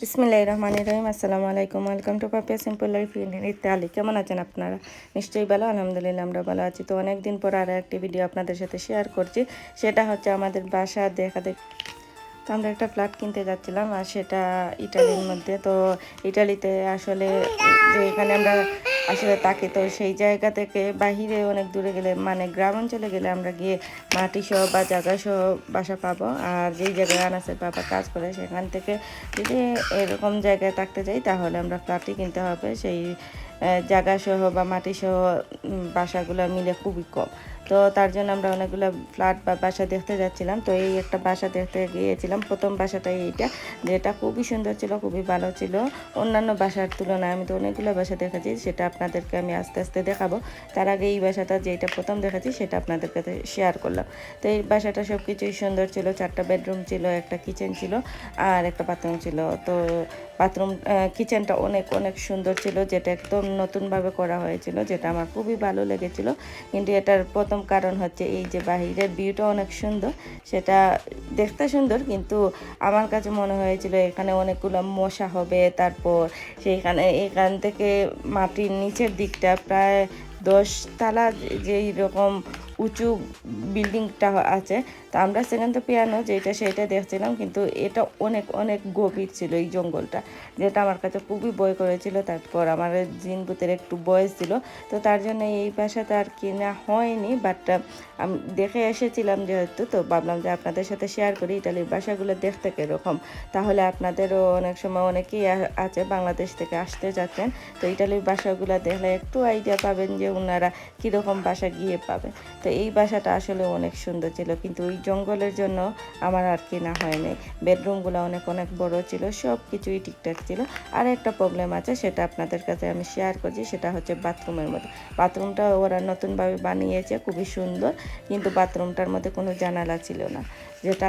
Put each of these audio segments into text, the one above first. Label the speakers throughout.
Speaker 1: বিসমিল্লাহ রহমান রহিম, আসসালামু আলাইকুম, welcome to Papiya simple life ইত্যাদি কেমন আছেন আপনারা? নিশ্চয়ই ভালো, আলহামদুলিল্লাহ আমরা ভালো আছি। তো অনেকদিন পর আরও একটি ভিডিও আপনাদের সাথে শেয়ার করছি। সেটা হচ্ছে আমাদের বাসা দেখা দেখ তো আমরা একটা ফ্ল্যাট কিনতে যাচ্ছিলাম, আর সেটা ইটালির মধ্যে। তো ইটালিতে আসলে যে এখানে আমরা আসলে তাকে তো সেই জায়গা থেকে বাহিরে অনেক দূরে গেলে মানে গ্রাম অঞ্চলে গেলে আমরা গিয়ে মাটি সহ বা জায়গা সহ বাসা পাবো। আর যেই জায়গায় আনাসের বাবা কাজ করে, সেখান থেকে যদি এরকম জায়গায় থাকতে যাই তাহলে আমরা ফ্ল্যাটই কিনতে হবে। সেই জায়গা সহ বা মাটি সহ বাসাগুলো মিলে খুবই কম। তো তার জন্য আমরা অনেকগুলো ফ্ল্যাট বা বাসা দেখতে যাচ্ছিলাম। তো এই একটা বাসা দেখতে গিয়েছিলাম। প্রথম বাসাটাই এইটা, যেটা খুবই সুন্দর ছিল, খুবই ভালো ছিল। অন্যান্য বাসার তুলনায় আমি তো অনেকগুলো বাসা দেখেছি, সেটা আপনাদেরকে আমি আস্তে আস্তে দেখাবো। তার আগে এই বাসাটা যেটা প্রথম দেখেছি, সেটা আপনাদের কাছে শেয়ার করলাম। তো এই বাসাটা সব কিছুই সুন্দর ছিল, চারটা বেডরুম ছিল, একটা কিচেন ছিল, আর একটা বাথরুম ছিল। তো বাথরুম কিচেনটা অনেক অনেক সুন্দর ছিল, যেটা একদম নতুনভাবে করা হয়েছিল, যেটা আমার খুবই ভালো লেগেছিল। কিন্তু এটার প্রথম কারণ হচ্ছে এই যে বাহিরের ভিউটা অনেক সুন্দর, সেটা দেখতে সুন্দর, কিন্তু আমার কাছে মনে হয়েছিল এখানে অনেকগুলো মশা হবে, তারপর সেইখানে, এখান থেকে মাটির নিচের দিকটা প্রায় দশ তালা যেই রকম উঁচু বিল্ডিংটা আছে। তো আমরা সেখানে তো পিয়ানো যেটা সেটা দেখছিলাম, কিন্তু এটা অনেক অনেক গভীর ছিল এই জঙ্গলটা, যেটা আমার কাছে খুবই বয় করেছিল। তারপর আমার জিন ভূতের একটু বয়স ছিল, তো তার জন্য এই বাসাটা আর কেনা হয়নি বাট আমি দেখে এসেছিলাম যেহেতু, তো ভাবলাম যে আপনাদের সাথে শেয়ার করি ইটালির বাসাগুলো দেখতে কীরকম? তাহলে আপনাদেরও অনেক সময় অনেকেই আছে বাংলাদেশ থেকে আসতে যাচ্ছেন, তো ইটালির বাসাগুলো দেখলে একটু আইডিয়া পাবেন যে ওনারা কীরকম বাসা গিয়ে পাবে। তো এই বাসাটা আসলে অনেক সুন্দর ছিল, কিন্তু ওই জঙ্গলের জন্য আমার আর কেনা হয়নি। বেডরুমগুলো অনেক অনেক বড় ছিল সব কিছুই ঠিকঠাক ছিল। আর একটা প্রবলেম আছে, সেটা আপনাদের কাছে আমি শেয়ার করছি, সেটা হচ্ছে বাথরুমের মধ্যে। বাথরুমটা ওরা নতুনভাবে বানিয়েছে, খুবই সুন্দর, কিন্তু বাথরুমটার মধ্যে কোনো জানালা ছিল না। যেটা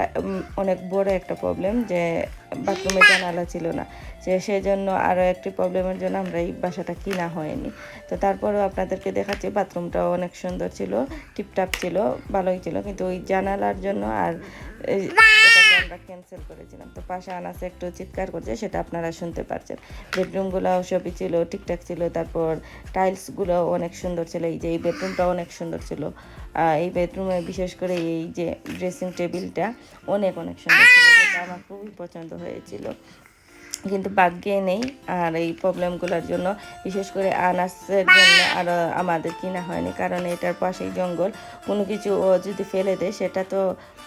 Speaker 1: অনেক বড় একটা প্রবলেম যে বাথরুমে জানালা ছিল না। যে সেই জন্য আরও একটি প্রবলেমের জন্য আমরা এই বাসাটা কিনা হয়নি। তো তারপরেও আপনাদেরকে দেখাচ্ছি, বাথরুমটাও অনেক সুন্দর ছিল টিপটাপ ছিল ভালোই ছিল কিন্তু ওই জানালার জন্য আর আমরা ক্যান্সেল করেছিলাম। তো পাশে আনাসে একটু চিৎকার করছে সেটা আপনারা শুনতে পারছেন। বেডরুমগুলো সবই ছিল ঠিকঠাক ছিল তারপর টাইলসগুলো অনেক সুন্দর ছিল এই যে এই বেডরুমটা অনেক সুন্দর ছিল। এই বেডরুমে বিশেষ করে এই যে ড্রেসিং টেবিলটা অনেক অনেক সুন্দর ছিল যেটা আমার খুবই পছন্দ হয়েছিল। কিন্তু ভাগ্যে নেই আর এই প্রবলেমগুলোর জন্য বিশেষ করে আনাসের জন্য আর আমাদের কিনা হয়নি, কারণ এটার পাশেই জঙ্গল। কোনো কিছু ও যদি ফেলে দেয়, সেটা তো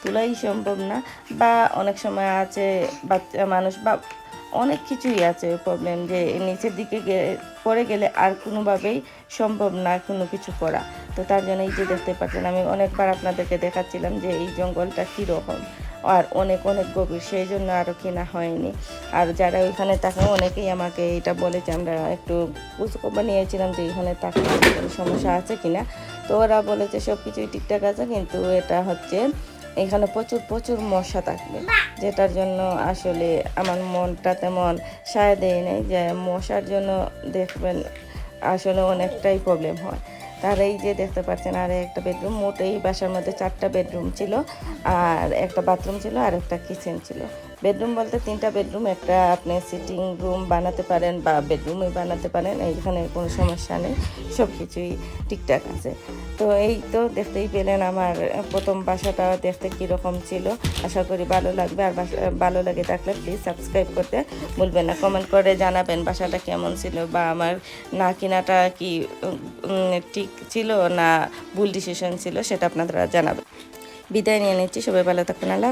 Speaker 1: তোলাই সম্ভব না। বা অনেক সময় আছে বাচ্চা মানুষ বা অনেক কিছুই আছে প্রবলেম যে নিচের দিকে পড়ে গেলে আর কোনোভাবেই সম্ভব না কোনো কিছু করা। তো তার জন্য এই যে দেখতে পাচ্ছেন, আমি অনেকবার আপনাদেরকে দেখাচ্ছিলাম যে এই জঙ্গলটা কীরকম। আর অনেক অনেক গভীর সেই জন্য আরও কেনা হয়নি। আর যারা ওইখানে থাকে, অনেকেই আমাকে এটা বলেছে আমরা একটু খোঁজখবর নিয়েছিলাম যে এখানে কোনো সমস্যা আছে কিনা। তো ওরা বলেছে সব কিছুই ঠিকঠাক আছে, কিন্তু এটা হচ্ছে এখানে প্রচুর প্রচুর মশা থাকবে। যেটার জন্য আসলে আমার মনটা তেমন সায় দেয় নেই যে মশার জন্য দেখবেন আসলে অনেকটাই প্রবলেম হয়। তার এই যে দেখতে পাচ্ছেন, আর একটা বেডরুম মোট এই বাসার মধ্যে চারটা বেডরুম ছিল, আর একটা বাথরুম ছিল, আর একটা কিচেন ছিল। বেডরুম বলতে তিনটা বেডরুম, একটা আপনি সিটিং রুম বানাতে পারেন বা বেডরুমে বানাতে পারেন, এইখানে কোনো সমস্যা নেই সব কিছুই ঠিকঠাক আছে। তো এই তো দেখতেই পেলেন আমার প্রথম বাসাটা দেখতে কীরকম ছিল। আশা করি ভালো লাগবে, আর ভালো লাগে থাকলে প্লিজ সাবস্ক্রাইব করতে বলবেন না। কমেন্ট করে জানাবেন বাসাটা কেমন ছিল বা আমার না কেনাটা কি ঠিক ছিল না ভুল ডিসিশন ছিল সেটা আপনারা জানাবেন। বিদায় নিয়ে নিচ্ছি, সবাই ভালো থাকবেন, আল্লাহ